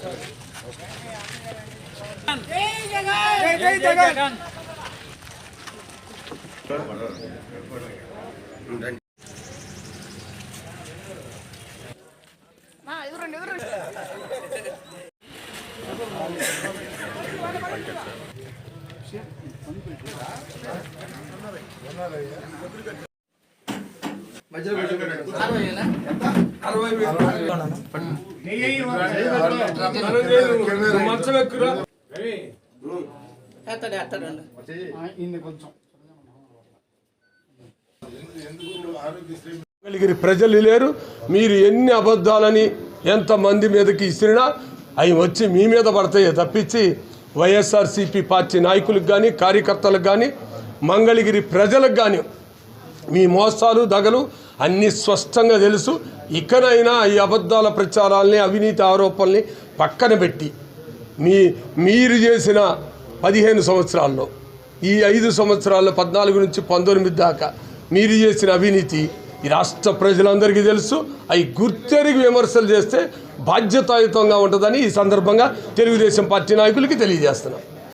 మంచం ఎక్కురా ఎత్తాడు ఎత్తాడు మంగళగిరి ప్రజలు లేరు. మీరు ఎన్ని అబద్ధాలని ఎంతమంది మీదకి ఇసిరినా అవి వచ్చి మీ మీద పడతాయే తప్పించి వైఎస్ఆర్సీపీ పార్టీ నాయకులకు కానీ కార్యకర్తలకు కానీ మంగళగిరి ప్రజలకు కానీ మీ మోసాలు దగలు అన్నీ స్పష్టంగా తెలుసు. ఇకనైనా ఈ అబద్ధాల ప్రచారాలని అవినీతి ఆరోపణల్ని పక్కన పెట్టి మీ మీరు చేసిన పదిహేను సంవత్సరాల్లో ఈ ఐదు సంవత్సరాల్లో పద్నాలుగు నుంచి పంతొమ్మిది దాకా మీరు చేసిన అవినీతి ఈ రాష్ట్ర ప్రజలందరికీ తెలుసు. అవి గుర్తెరిగి విమర్శలు చేస్తే బాధ్యతాయుతంగా ఉంటుందని ఈ సందర్భంగా తెలుగుదేశం పార్టీ నాయకులకి తెలియజేస్తున్నాం.